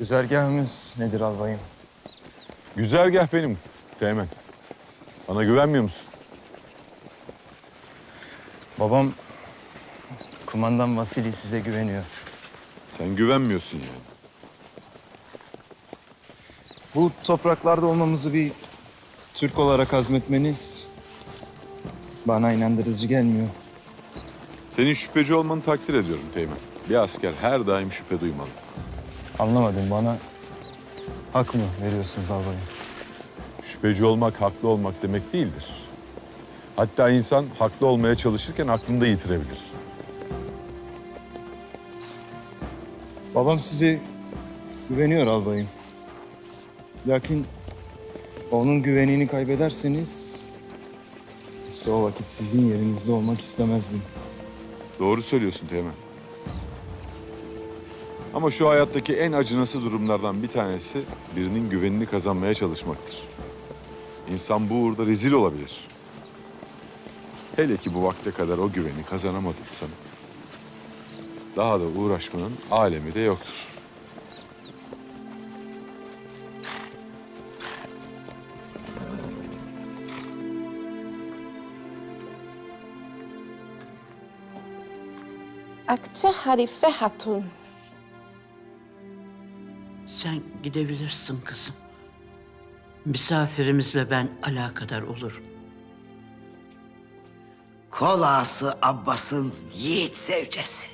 Güzergahımız nedir albayım? Güzergah benim Teğmen. Bana güvenmiyor musun? Babam kumandan Vasili size güveniyor. Sen güvenmiyorsun yani. Bu topraklarda olmamızı bir Türk olarak azmetmeniz bana inandırıcı gelmiyor. Senin şüpheci olmanı takdir ediyorum Teğmen. Bir asker her daim şüphe duymalı. Anlamadım bana hak mı veriyorsunuz albayım? Şüpheci olmak haklı olmak demek değildir. Hatta insan haklı olmaya çalışırken aklını da yitirebilir. Babam size güveniyor albayım. Lakin onun güvenini kaybederseniz işte o vakit sizin yerinizde olmak istemezdim. Doğru söylüyorsun Teğmen. Ama şu hayattaki en acınası durumlardan bir tanesi birinin güvenini kazanmaya çalışmaktır. İnsan bu uğurda rezil olabilir. Hele ki bu vakte kadar o güveni kazanamadıysan daha da uğraşmanın alemi de yoktur. Akçe Harife Hatun. Sen gidebilirsin kızım. Misafirimizle ben alakadar olurum. Kol ağası Abbas'ın yiğit sevcesi.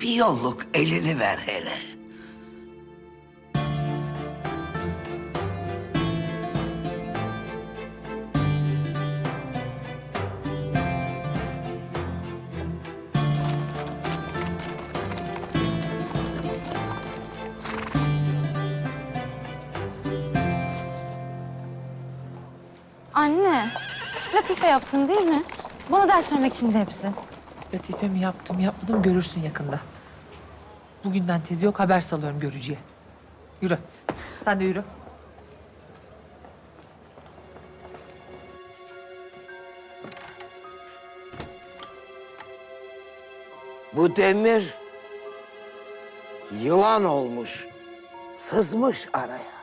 Bir yolluk elini ver hele. Anne, latife yaptın değil mi? Bana ders vermek için de hepsi. Latife mi yaptım yapmadım görürsün yakında. Bugünden tezi yok haber salıyorum görücüye. Yürü. Sen de yürü. Bu demir yılan olmuş, sızmış araya.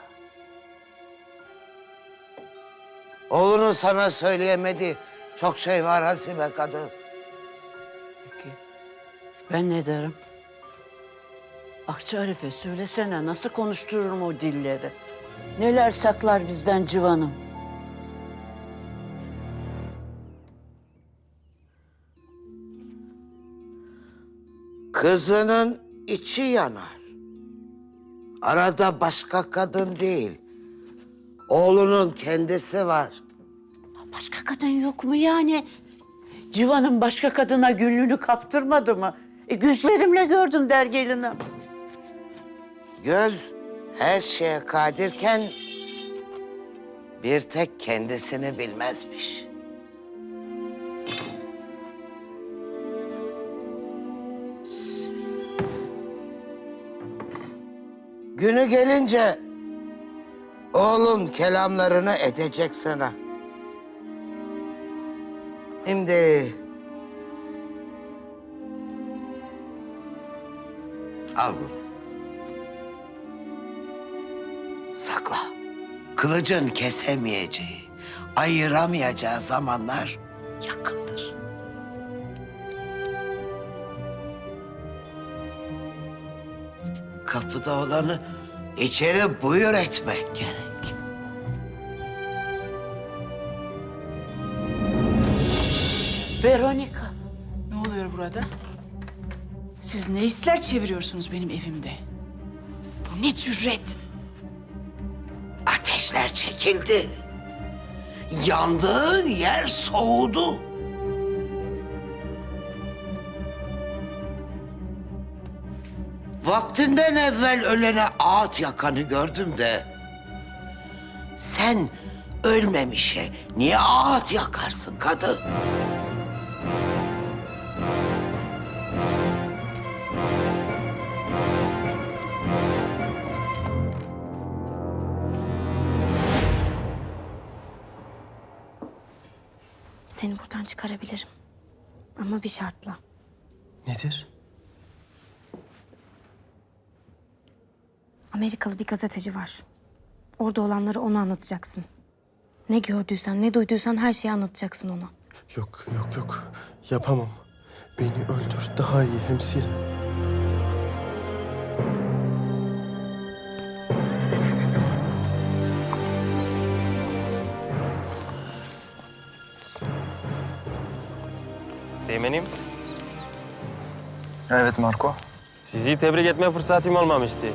Oğlunun sana söyleyemediği çok şey var Hasibe kadın. Peki. Ben ne derim? Akça Arife söylesene nasıl konuştururum o dilleri? Neler saklar bizden civanım? Kızının içi yanar. Arada başka kadın değil. Oğlunun kendisi var. Başka kadın yok mu yani? Civan'ın başka kadına gönlünü kaptırmadı mı? E, gözlerimle gördüm der gelinim. Göz her şeye kadirken bir tek kendisini bilmezmiş. Günü gelince oğlun kelamlarını edecek sana. Şimdi al bunu. Sakla. Kılıcın kesemeyeceği, ayıramayacağı zamanlar yakındır. Kapıda olanı içeri buyur etmek gerek. Veronica. Ne oluyor burada? Siz ne işler çeviriyorsunuz benim evimde? Bu ne cüret? Ateşler çekildi. Yandığın yer soğudu. Vaktinden evvel ölene ağıt yakanı gördüm de... ...sen ölmemişe niye ağıt yakarsın kadın? Seni buradan çıkarabilirim. Ama bir şartla. Nedir? Amerikalı bir gazeteci var. Orada olanları ona anlatacaksın. Ne gördüysen, ne duyduysan her şeyi anlatacaksın ona. Yok yok yok. Yapamam. Beni öldür daha iyi hemşire. Teğmenim, Evet Marco. sizi tebrik etme fırsatım olmamıştı.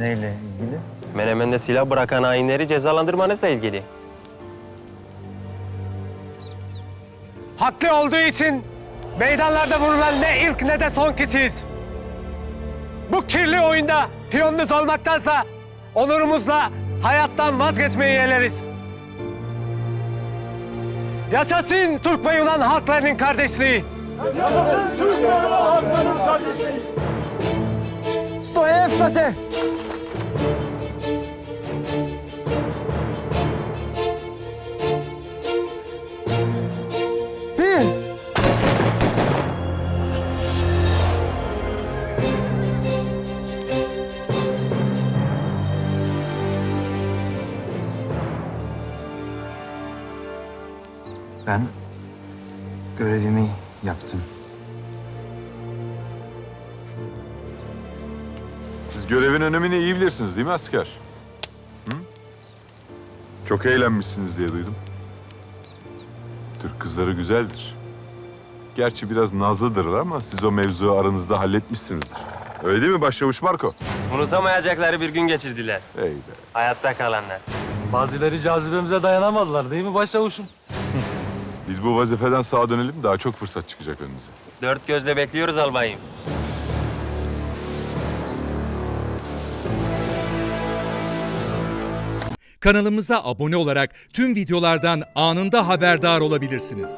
Neyle ilgili? Menemen'de silah bırakan hainleri cezalandırmanızla ilgili. Haklı olduğu için meydanlarda vurulan ne ilk ne de son kişiyiz. Bu kirli oyunda piyonunuz olmaktansa onurumuzla hayattan vazgeçmeyi yeğleriz. Yaşasın Türk ve Yunan halklarının kardeşliği. Yaşasın Türk ve Yunan halklarının kardeşliği. Stoyev Şate. Bir. Ben görevimi yaptım. Siz görevin önemini iyi bilirsiniz değil mi asker? Hı? Çok eğlenmişsiniz diye duydum. Türk kızları güzeldir. Gerçi biraz nazlıdırlar ama siz o mevzuyu aranızda halletmişsinizdir. Öyle değil mi Başçavuş Marco? Unutamayacakları bir gün geçirdiler. Ey be. Hayatta kalanlar. Bazıları cazibemize dayanamadılar değil mi başçavuşum? Biz bu vazifeden sağa dönelim daha çok fırsat çıkacak önümüze. Dört gözle bekliyoruz albayım. Kanalımıza abone olarak tüm videolardan anında haberdar olabilirsiniz.